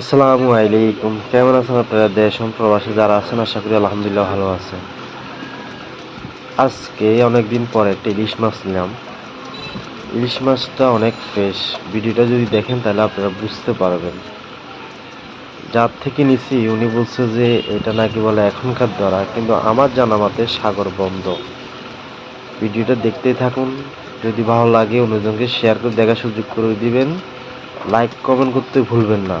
আসসালামু আলাইকুম। কেমন আছেন আপনারা দেশ প্রবাসে যারা আছেন, আশা করি আলহামদুলিল্লাহ ভালো আছেন। আজকে অনেক দিন পরে একটা ইলিশ মাছ নিলাম। ইলিশ মাছটা অনেক ফ্রেশ ভিডিওটা যদি দেখেন তাহলে আপনারা বুঝতে পারবেন। যার থেকে নিছি, উনি বলছে যে এটা নাকি বলে এখনকার দ্বারা কিন্তু আমার জানা মতে সাগর বন্ধ। ভিডিওটা দেখতেই থাকুন। যদি ভালো লাগে, অন্যজনকে শেয়ার করে দেখার সুযোগ করে দিবেন। লাইক কমেন্ট করতে ভুলবেন না।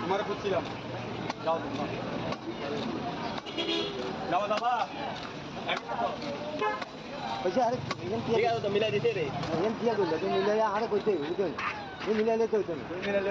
তোমার খুঁজছিলাম যাও যাও দাদা পয়সা আরে এখান তো মিলাই দিতে রে এখান তুমি মিলাই আরে কইতে মিলাইলে কইতে মিলাই